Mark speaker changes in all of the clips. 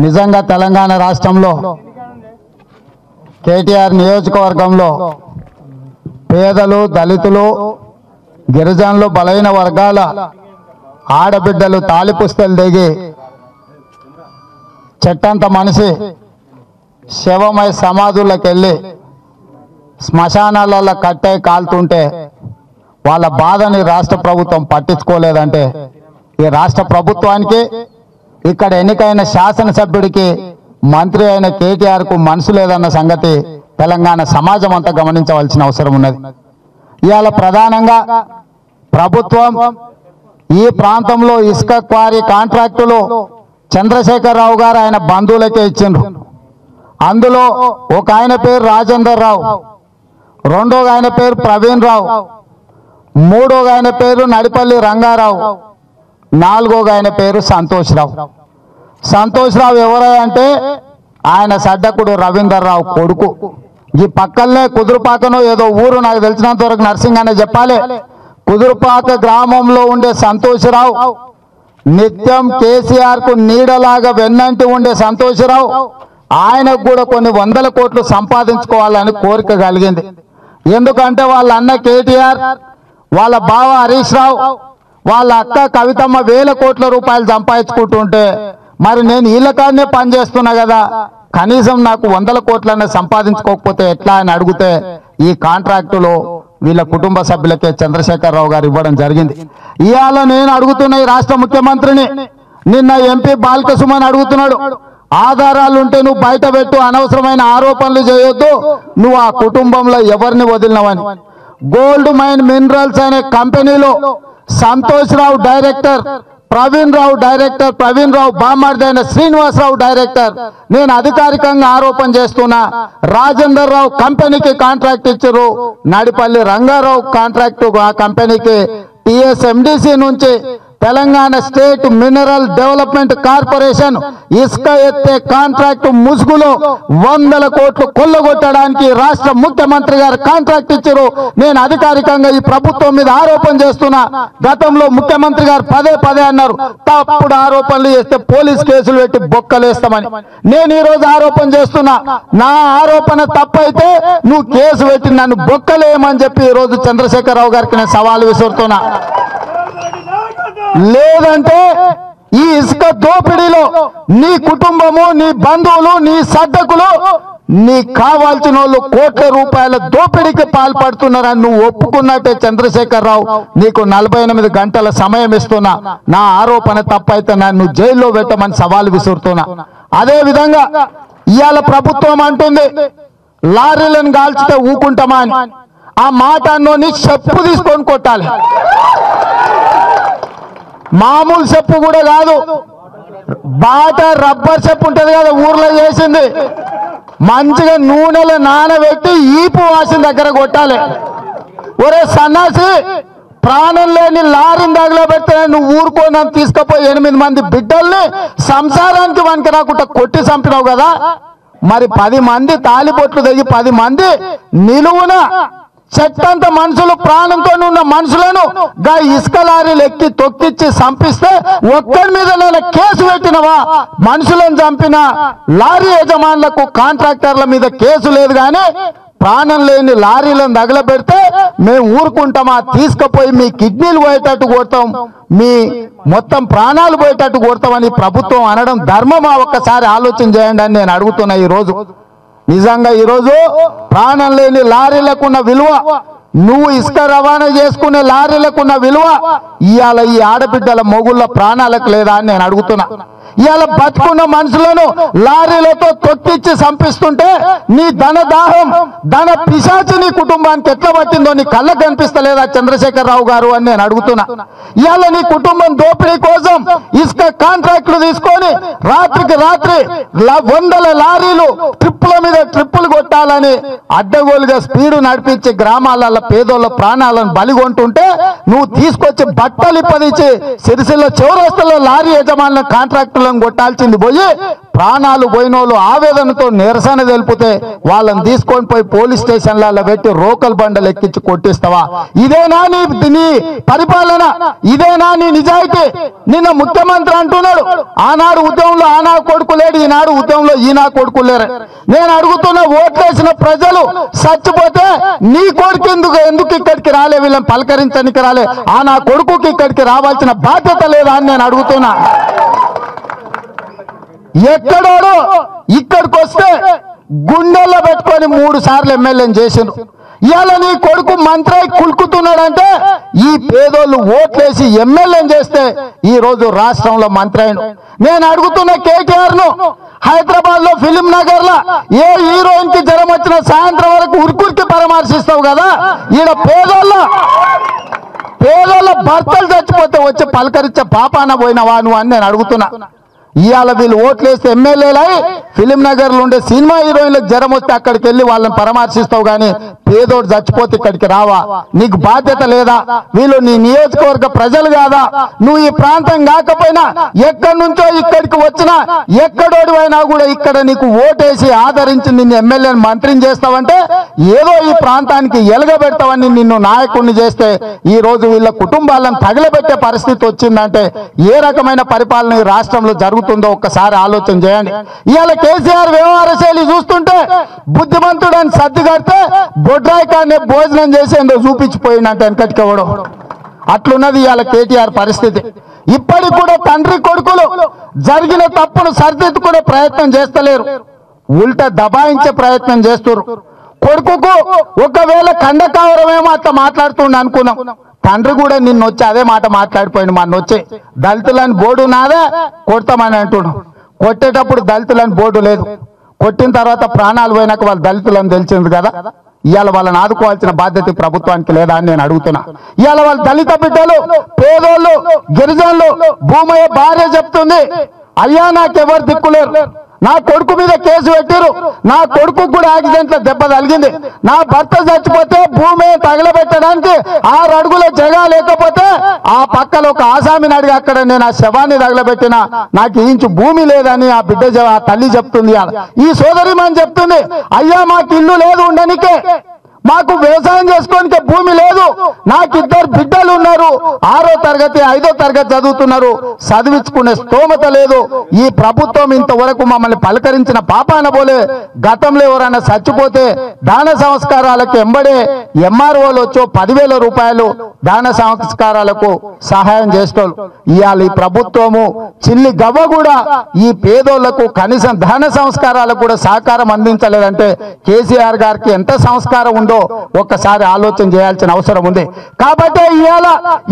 Speaker 1: నిజంగా తెలంగాణ రాష్ట్రంలో కేటీఆర్ నియోజకవర్గంలో పేదలు దళితులు గిరిజనులు బలైన వర్గాల ఆడబిడ్డలు తాలిపుస్తలు దిగి చెట్టంత మనిషి శవమై సమాధులకు వెళ్ళి శ్మశానాలలో కట్టే కాలుతుంటే వాళ్ళ బాధని రాష్ట్ర ప్రభుత్వం పట్టించుకోలేదంటే ఈ రాష్ట్ర ప్రభుత్వానికి ఇక్కడ ఎన్నికైన శాసనసభ్యుడికి మంత్రి అయిన కేటీఆర్కు మనసు లేదన్న సంగతి తెలంగాణ సమాజం అంతా గమనించవలసిన అవసరం ఉన్నది. ఇవాళ ప్రధానంగా ప్రభుత్వం ఈ ప్రాంతంలో ఇసుక క్వారీ కాంట్రాక్టులు చంద్రశేఖరరావు గారు ఆయన బంధువులకే ఇచ్చిండ్రు. అందులో ఒక ఆయన పేరు రాజేందర్ రావు రెండో ఆయన పేరు ప్రవీణ్ రావు మూడో ఆయన పేరు నడిపల్లి రంగారావు నాలుగో ఆయన పేరు సంతోష్ రావు సంతోష్ రావు అంటే ఆయన సడ్డకుడు రవీందర్ రావు కొడుకు. ఈ పక్కనే కుదురుపాకను ఏదో ఊరు నాకు తెలిసినంత వరకు నర్సింగ్ అనే చెప్పాలి. కుదురుపాక గ్రామంలో ఉండే సంతోష్రావు నిత్యం కేసీఆర్కు నీడలాగా వెన్నంటి ఉండే సంతోష్రావు ఆయనకు కూడా కొన్ని వందల కోట్లు సంపాదించుకోవాలని కోరిక కలిగింది. ఎందుకంటే వాళ్ళ అన్న కేటీఆర్ వాళ్ళ బావ హరీష్ రావు వాళ్ళ అక్క కవితమ్మ వేల కోట్ల రూపాయలు సంపాదించుకుంటుంటే మరి నేను వీళ్ళకాడనే పనిచేస్తున్నా కదా. కనీసం నాకు వందల కోట్లనే సంపాదించుకోకపోతే ఎట్లా అని అడిగితే ఈ కాంట్రాక్టులో వీళ్ళ కుటుంబ సభ్యులకే చంద్రశేఖరరావు గారు ఇవ్వడం జరిగింది. ఇవాళ నేను అడుగుతున్న ఈ రాష్ట్ర ముఖ్యమంత్రిని నిన్న ఎంపీ బాలకసుమని అడుగుతున్నాడు. ఆధారాలుంటే నువ్వు బయట పెట్టు అనవసరమైన ఆరోపణలు చేయొద్దు. నువ్వు ఆ కుటుంబంలో ఎవరిని వదిలినవని. గోల్డ్ మైన్ మినరల్స్ అనే కంపెనీలో సంతోష్ రావు డైరెక్టర్ ప్రవీణ్ రావు డైరెక్టర్ ప్రవీణ్ రావు బామార్ది శ్రీనివాసరావు డైరెక్టర్. నేను అధికారికంగా ఆరోపణ చేస్తున్నా రాజేందర్ రావు కంపెనీకి కాంట్రాక్ట్ ఇచ్చారు నడిపల్లి రంగారావు కాంట్రాక్ట్ ఆ కంపెనీకి టిఎస్ఎండిసి నుంచి Telangana state mineral development corporation ఇసుక ఎత్తే కాంట్రాక్ట్ ముసుగులో వందల కోట్లు కొల్లగొట్టడానికి రాష్ట్ర ముఖ్యమంత్రి గారు కాంట్రాక్ట్ ఇచ్చారు. నేను అధికారికంగా ఈ ప్రభుత్వం మీద ఆరోపణ చేస్తున్నా. గతంలో ముఖ్యమంత్రి గారు పదే పదే అన్నారు తప్పుడు ఆరోపణలు చేస్తే పోలీస్ కేసులు పెట్టి బొక్కలేస్తామని. నేను ఈ రోజు ఆరోపణ చేస్తున్నా. నా ఆరోపణ తప్పైతే నువ్వు కేసు పెట్టి నన్ను బొక్కలేయమని చెప్పి ఈ రోజు చంద్రశేఖరరావు గారికి నేను సవాల్ విసురుతున్నా. లేదంటే ఈ ఇసుక దోపిడీలో నీ కుటుంబము నీ బంధువులు నీ సద్దకులు నీ కావాల్సిన వాళ్ళు కోట్ల రూపాయల దోపిడీకి పాల్పడుతున్నారని నువ్వు ఒప్పుకున్నట్టే చంద్రశేఖరరావు. నీకు నలభై ఎనిమిది గంటల సమయం ఇస్తున్నా. నా ఆరోపణ తప్పైతే నన్ను జైల్లో పెట్టమని సవాల్ విసురుతున్నా. అదే విధంగా ఇవాళ ప్రభుత్వం అంటుంది లారీలను కాల్చితే ఊకుంటామా అని. ఆ మాట అన్నోని చెప్పు తీసుకొని కొట్టాలి. మామూలు చెప్పు కూడా కాదు. బాట రబ్బర్ చెప్పు ఉంటుంది కదా ఊర్లో చేసింది. మంచిగా నూనెలో నానబెట్టి ఈపు వాసిన దగ్గర కొట్టాలి. ఒరే సన్నాసి ప్రాణం లేని లారీని తగలబెడితే నువ్వు ఊరుకొని తీసుకుపోయి ఎనిమిది మంది బిడ్డల్ని సంసారానికి వనికి రాకుండా కొట్టి చంపినావు కదా. మరి పది మంది తాలిబొట్లు తెగి పది మంది నిలువున చెట్టంత మనుషులు ప్రాణంతో ఉన్న మనుషులను గా ఇసుక లారీలు ఎక్కి తొక్కిచ్చి చంపిస్తే ఒక్కడి మీద నేను కేసు పెట్టినవా? మనుషులను చంపిన లారీ యజమానులకు కాంట్రాక్టర్ల మీద కేసు లేదు కానీ ప్రాణం లేని లారీలను తగలబెడితే మేము ఊరుకుంటామా? తీసుకుపోయి మీ కిడ్నీలు పోయేటట్టు కొడతాం. మీ మొత్తం ప్రాణాలు పోయేటట్టు కొడతామని ప్రభుత్వం అనడం ధర్మమా? ఒక్కసారి ఆలోచన చేయండి అని నేను అడుగుతున్నా ఈరోజు. నిజంగా ఈరోజు ప్రాణం లేని లారీలకున్న విలువ నువ్వు ఇసుక రవాణా చేసుకునే లారీలకున్న విలువ ఇవాళ ఈ ఆడబిడ్డల మొగుళ్ళ ప్రాణాలకు లేదా అని నేను అడుగుతున్నా. ఇవాళ బతుకున్న మనుషులను లారీలతో తొక్కిచ్చి చంపిస్తుంటే నీ ధన దాహం ధన పిశాచి నీ కుటుంబానికి ఎట్లా పట్టిందో నీ కళ్ళకు కనిపిస్తలేదా చంద్రశేఖరరావు గారు అని నేను అడుగుతున్నా. ఇవాళ నీ కుటుంబం దోపిడీ కోసం ఇసుక కాంట్రాక్టులు తీసుకొని రాత్రికి రాత్రి వందల లారీలు ట్రిప్పుల మీద ట్రిప్పులు కొట్టాలని అడ్డగోలుగా స్పీడు నడిపించి గ్రామాలలో పేదోళ్ళ ప్రాణాలను బలిగొంటుంటే నువ్వు తీసుకొచ్చి బట్టలు ఇప్పదించి సిరిసిల్ల చౌరస్తలో లారీ యజమానుల కాంట్రాక్టులు నాయకులను కొట్టాల్సింది పోయి ప్రాణాలు పోయిన ఆవేదనతో నిరసన తెలిపితే వాళ్ళని తీసుకొని పోయి పోలీస్ స్టేషన్లలో పెట్టి రోకల్ బండలు ఎక్కించి కొట్టిస్తావా? ఇదేనా నీ నీ పరిపాలన? ఇదేనా నీ నిజాయితీ? నిన్న ముఖ్యమంత్రి అంటున్నాడు ఆనాడు ఉద్యమంలో ఆనా కొడుకు లేడు ఈనాడు ఉద్యమంలో ఈనా కొడుకు లేరు. నేను అడుగుతున్న ఓట్లేసిన ప్రజలు చచ్చిపోతే నీ కొడుకు ఎందుకు ఎందుకు ఇక్కడికి రాలే? వీళ్ళని పలకరించడానికి రాలే. ఆ నా కొడుకుకి ఇక్కడికి రావాల్సిన బాధ్యత లేదా అని నేను అడుగుతున్నా. ఎక్కడోడు ఇక్కడికి వస్తే గుండెల్లో పెట్టుకొని మూడు సార్లు ఎమ్మెల్యేని చేసిండు ఇవాళ నీ కొడుకు మంత్రి కులుకుతున్నాడంటే ఈ పేదోళ్ళు ఓట్లేసి ఎమ్మెల్యేని చేస్తే ఈ రోజు రాష్ట్రంలో మంత్రి అయిన నేను అడుగుతున్న కేటీఆర్ను హైదరాబాద్లో ఫిలిం నగర్లో ఏ హీరోయిన్కి జ్వరం వచ్చిన సాయంత్రం వరకు ఉరుకురికి పరామర్శిస్తావు కదా? ఈడ పేదోళ్ళ పేదోళ్ళ భర్తలు చచ్చిపోతే వచ్చి పలకరించే పాపాన పోయినవా నువ్వు అని నేను అడుగుతున్నా. ఇవాళ వీళ్ళు ఓట్లేస్తే ఎమ్మెల్యేలై ఫిలిం నగర్లో ఉండే సినిమా హీరోయిన్లకు జ్వరం వస్తే అక్కడికి వెళ్ళి వాళ్ళని పరామర్శిస్తావు కానీ పేదోడు చచ్చిపోతే ఇక్కడికి రావా? నీకు బాధ్యత లేదా? వీళ్ళు నీ నియోజకవర్గ ప్రజలు కాదా? నువ్వు ఈ ప్రాంతం కాకపోయినా ఎక్కడి నుంచో ఇక్కడికి వచ్చినా ఎక్కడోడు అయినా కూడా ఇక్కడ నీకు ఓటేసి ఆదరించి నిన్ను ఎమ్మెల్యేని మంత్రిని చేస్తావంటే ఏదో ఈ ప్రాంతానికి ఎలగబెడతావని నిన్ను నాయకుడిని చేస్తే ఈ రోజు వీళ్ళ కుటుంబాలను తగలబెట్టే పరిస్థితి వచ్చిందంటే ఏ రకమైన పరిపాలన ఈ రాష్ట్రంలో జరుగుతుంది? ఒక్కసారి ఆలోచన చేయండి. ఇవాళ కేసీఆర్ వ్యవహార శైలి చూస్తుంటే బుద్ధిమంతుడని సర్ది కడితే బొడ్రాయి భోజనం చేసేందో చూపించిపోయిందంటే వెనకటికి అట్లున్నది ఇవాళ కేటీఆర్ పరిస్థితి. ఇప్పటికి కూడా తండ్రి కొడుకులు జరిగిన తప్పును సరిదిద్దుకునే ప్రయత్నం చేస్తలేరు. ఉల్టా దబాయించే ప్రయత్నం చేస్తున్నారు కొడుకుకు ఒకవేళ కండకావరమేమో అట్లా మాట్లాడుతుండ అనుకున్నాం. తండ్రి కూడా నిన్ను వచ్చి అదే మాట మాట్లాడిపోయింది మన వచ్చే దళితులని బోర్డు నాదే కొడతామని అంటున్నాం కొట్టేటప్పుడు దళితులని బోర్డు లేదు. కొట్టిన తర్వాత ప్రాణాలు పోయినాక వాళ్ళు దళితులని తెలిసింది కదా. ఇవాళ వాళ్ళని ఆదుకోవాల్సిన బాధ్యత ప్రభుత్వానికి లేదా అని నేను అడుగుతున్నా. ఇవాళ వాళ్ళ దళిత బిడ్డలు పేదోళ్ళు గిరిజనులు భూమయ్య భార్య చెప్తుంది. అయ్యా నాకెవరు దిక్కులేరు. నా కొడుకు మీద కేసు పెట్టారు నా కొడుకు కూడా యాక్సిడెంట్లో దెబ్బ తగిలింది. నా భర్త చచ్చిపోతే భూమి తగలబెట్టడానికి ఆరు అడుగుల జగా లేకపోతే ఆ పక్కన ఒక ఆసామిని అడిగి అక్కడ నేను ఆ శవాన్ని తగలబెట్టిన. నాకు ఇంచు భూమి లేదని ఆ బిడ్డ ఆ తల్లి చెప్తుంది ఈ సోదరి చెప్తుంది అయ్యా మాకు ఇల్లు లేదు ఉండనికే. మాకు వ్యవసాయం చేసుకోనికి భూమి లేదు. నాకు ఇద్దరు బిడ్డలు ఉన్నారు. ఆరో తరగతి ఐదో తరగతి చదువుతున్నారు. చదివించుకునే స్తోమత లేదు. ఈ ప్రభుత్వం ఇంతవరకు మమ్మల్ని పలకరించిన పాపాన పోలే గతంలో ఎవరైనా చచ్చిపోతే దాన సంస్కారాలకు ఎంబడే ఎంఆర్ఓలు వచ్చో పదివేల రూపాయలు దాన సంస్కారాలకు సహాయం చేస్తారు ఇవాళ ఈ ప్రభుత్వము చిల్లి గవ్వ కూడా ఈ పేదోళ్ళకు కనీసం దాన సంస్కారాలకు కూడా సహకారం అందించలేదంటే కేసీఆర్ గారికి ఎంత సంస్కారం ఉందో ఒక్కసారి ఆలోచన చేయాల్సిన అవసరం ఉంది. కాబట్టి ఇవాళ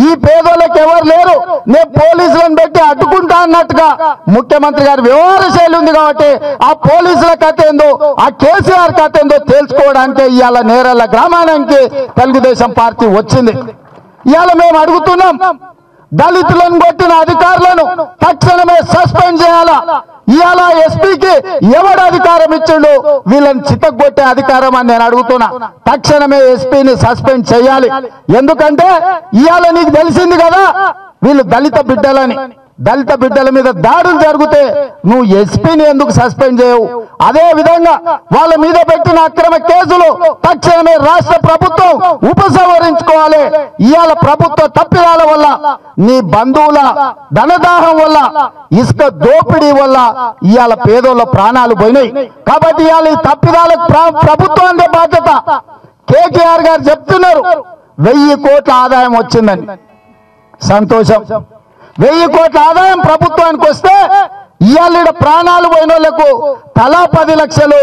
Speaker 1: ఈ పేదోళ్ళకి ఎవరు లేరు. నేను పోలీసులను పెట్టి అడ్డుకుంటా అన్నట్టుగా ముఖ్యమంత్రి గారి వ్యవహార శైలి ఉంది కాబట్టి ఆ పోలీసుల కథ ఏందో ఆ కేసీఆర్ కథ ఏందో తేల్చుకోవడానికి ఇవాళ నేరాల గ్రామానికి తెలుగుదేశం పార్టీ వచ్చింది. ఇవాళ మేము అడుగుతున్నాం దళితులను కొట్టిన అధికారులను తక్షణమే సస్పెండ్ చేయాలా? ఇవాళ ఎస్పీకి ఎవడు అధికారం ఇచ్చిండు? వీళ్ళని చితగొట్టే అధికారం అని నేను అడుగుతున్నా. తక్షణమే ఎస్పీని సస్పెండ్ చేయాలి. ఎందుకంటే ఇవాళ నీకు తెలిసింది కదా వీళ్ళు దళిత బిడ్డలని. దళిత బిడ్డల మీద దాడులు జరిగితే నువ్వు ఎస్పీని ఎందుకు సస్పెండ్ చేయవు? అదే విధంగా వాళ్ళ మీద పెట్టిన అక్రమ కేసులు తక్షణమే రాష్ట్ర ప్రభుత్వం ఉపసంహరించుకోవాలి. ఇవాళ ప్రభుత్వ తప్పిదాల వల్ల నీ బంధువుల ధనదాహం వల్ల ఇసుక దోపిడీ వల్ల ఇవాళ పేదోళ్ళ ప్రాణాలు పోయినాయి. కాబట్టి ఇవాళ ఈ తప్పిదాలకు ప్రభుత్వానికి బాధ్యత. కేకేఆర్ గారు చెప్తున్నారు వెయ్యి కోట్ల ఆదాయం వచ్చిందని. సంతోషం. వెయ్యి కోట్ల ఆదాయం ప్రభుత్వానికి వస్తే ఇవాళ ప్రాణాలు పోయిన వాళ్ళకు తలా పది లక్షలు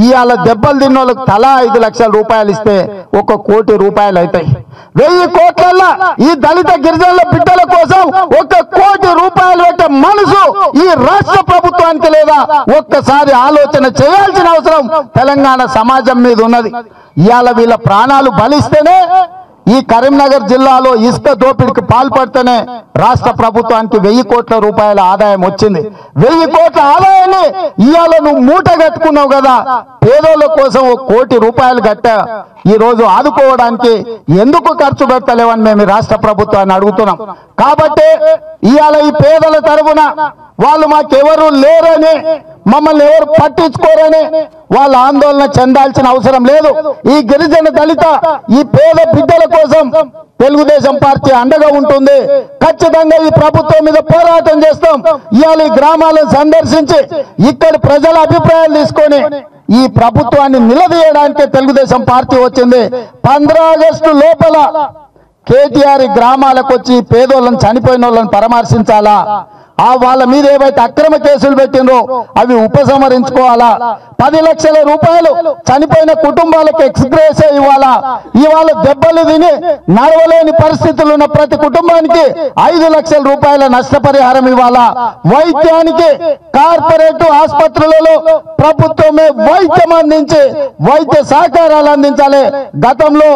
Speaker 1: ఇవాళ దెబ్బలు తిన్న వాళ్ళకు తలా ఐదు లక్షల రూపాయలు ఇస్తే ఒక కోటి రూపాయలు అవుతాయి. వెయ్యి కోట్లల్లో ఈ దళిత గిరిజనుల బిడ్డల కోసం ఒక కోటి రూపాయలు పెట్టే మనసు ఈ రాష్ట్ర ప్రభుత్వానికి లేదా? ఒక్కసారి ఆలోచన చేయాల్సిన అవసరం తెలంగాణ సమాజం మీద ఉన్నది. ఇవాళ వీళ్ళ ప్రాణాలు బలిస్తేనే ఈ కరీంనగర్ జిల్లాలో ఇసుక దోపిడికి పాల్పడితేనే రాష్ట్ర ప్రభుత్వానికి వెయ్యి కోట్ల రూపాయల ఆదాయం వచ్చింది. వెయ్యి కోట్ల ఆదాయాన్ని ఇవాళ నువ్వు మూట కట్టుకున్నావు కదా. పేదోళ్ళ కోసం ఒక కోటి రూపాయలు కట్టా. ఈరోజు ఆదుకోవడానికి ఎందుకు ఖర్చు పెడతలేవని మేము రాష్ట్ర ప్రభుత్వాన్ని అడుగుతున్నాం. కాబట్టి ఇవాళ ఈ పేదల తరపున వాళ్ళు మాకెవరూ లేరని మమ్మల్ని ఎవరు పట్టించుకోరని వాళ్ళ ఆందోళన చెందాల్సిన అవసరం లేదు. ఈ గిరిజన దళిత ఈ పేద బిడ్డల కోసం తెలుగుదేశం పార్టీ అండగా ఉంటుంది. ఖచ్చితంగా ఈ ప్రభుత్వం మీద పోరాటం చేస్తాం. ఇవాళ ఈ గ్రామాలను సందర్శించి ఇక్కడ ప్రజల అభిప్రాయాలు తీసుకొని ఈ ప్రభుత్వాన్ని నిలదీయడానికి తెలుగుదేశం పార్టీ వచ్చింది. పంద్రా ఆగస్టు లోపల కేటీఆర్ గ్రామాలకు వచ్చి పేదోళ్ళని చనిపోయిన వాళ్ళని పరామర్శించాలా? ఆ వాళ్ళ మీద ఏవైతే అక్రమ కేసులు పెట్టినరో అవి ఉపసంహరించుకోవాలా? పది లక్షల రూపాయలు చనిపోయిన కుటుంబాలకు ఎక్స్గ్రేస్ ఇవ్వాలా? ఇవాళ దెబ్బలు తిని నడవలేని పరిస్థితులు ఉన్న ప్రతి కుటుంబానికి ఐదు లక్షల రూపాయల నష్టపరిహారం ఇవ్వాలా? వైద్యానికి కార్పొరేట్ ఆసుపత్రులలో ప్రభుత్వమే వైద్యం అందించి వైద్య సహకారాలు అందించాలి. గతంలో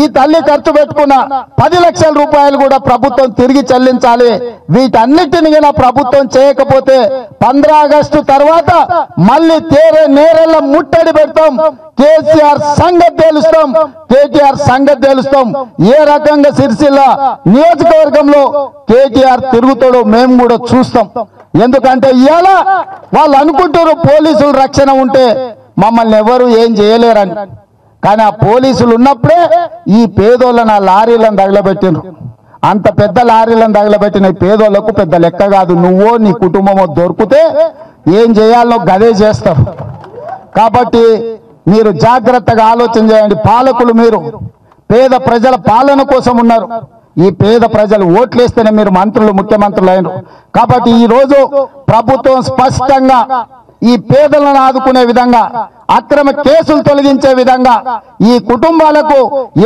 Speaker 1: ఈ తల్లి ఖర్చు పెట్టుకున్న పది లక్షల రూపాయలు కూడా ప్రభుత్వం తిరిగి చెల్లించాలి. వీటన్నిటిని కూడా ప్రభుత్వం చేయకపోతే పంద్రా ఆగస్టు తర్వాత మళ్ళీ తేరే నేరెళ్ళ ముట్టడి పెడతాం. కేసీఆర్ సంగతి తెలుస్తాం. కేటీఆర్ సంగతి తెలుస్తాం. ఏ రకంగా సిరిసిల్ల నియోజకవర్గంలో కేటీఆర్ తిరుగుతాడో మేము కూడా చూస్తాం. ఎందుకంటే ఇవాళ వాళ్ళు అనుకుంటారు పోలీసుల రక్షణ ఉంటే మమ్మల్ని ఎవరు ఏం చేయలేరని. కానీ ఆ పోలీసులు ఉన్నప్పుడే ఈ పేదోళ్ళని ఆ లారీలను తగలబెట్టినారు అంత పెద్ద లారీలను తగలబెట్టిన పేదోళ్ళకు పెద్ద లెక్క కాదు. నువ్వో నీ కుటుంబమో దొరికితే ఏం చేయాలో గదే చేస్తారు కాబట్టి మీరు జాగ్రత్తగా ఆలోచన చేయండి. పాలకులు మీరు పేద ప్రజల పాలన కోసం ఉన్నారు. ఈ పేద ప్రజలు ఓట్లేస్తేనే మీరు మంత్రులు ముఖ్యమంత్రులు అయినారు. కాబట్టి ఈరోజు ప్రభుత్వం స్పష్టంగా ఈ పేదలను ఆదుకునే విధంగా అక్రమ కేసులు తొలగించే విధంగా ఈ కుటుంబాలకు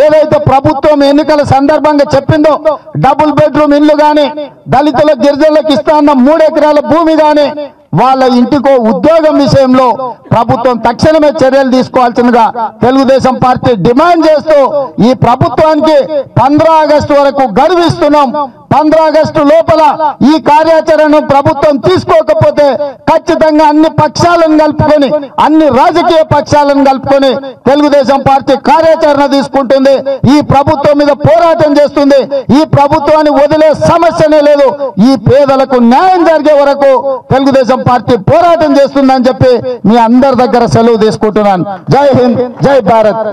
Speaker 1: ఏదైతే ప్రభుత్వం ఎన్నికల సందర్భంగా చెప్పిందో డబుల్ బెడ్రూమ్ ఇల్లు గాని దళితుల గిరిజనులకు ఇస్తా మూడెకరాల ఎకరాల భూమి గాని వాళ్ళ ఇంటికో ఉద్యోగం విషయంలో ప్రభుత్వం తక్షణమే చర్యలు తీసుకోవాల్సిందిగా తెలుగుదేశం పార్టీ డిమాండ్ చేస్తూ ఈ ప్రభుత్వానికి పంద్రా ఆగస్టు వరకు గర్విస్తున్నాం ఆగస్టు లోపల ఈ కార్యాచరణను ప్రభుత్వం తీసుకోకపోతే ఖచ్చితంగా అన్ని పక్షాలను కలుపుకొని అన్ని రాజకీయ పక్షాలను కలుపుకొని తెలుగుదేశం పార్టీ కార్యాచరణ తీసుకుంటుంది. ఈ ప్రభుత్వం మీద పోరాటం చేస్తుంది. ఈ ప్రభుత్వాన్ని వదిలే సమస్యనే లేదు. ఈ పేదలకు న్యాయం జరిగే వరకు తెలుగుదేశం పార్టీ పోరాటం చేస్తుందని చెప్పి మీ అందరి దగ్గర సెలవు తీసుకుంటున్నాను. జై హింద్ జై భారత్.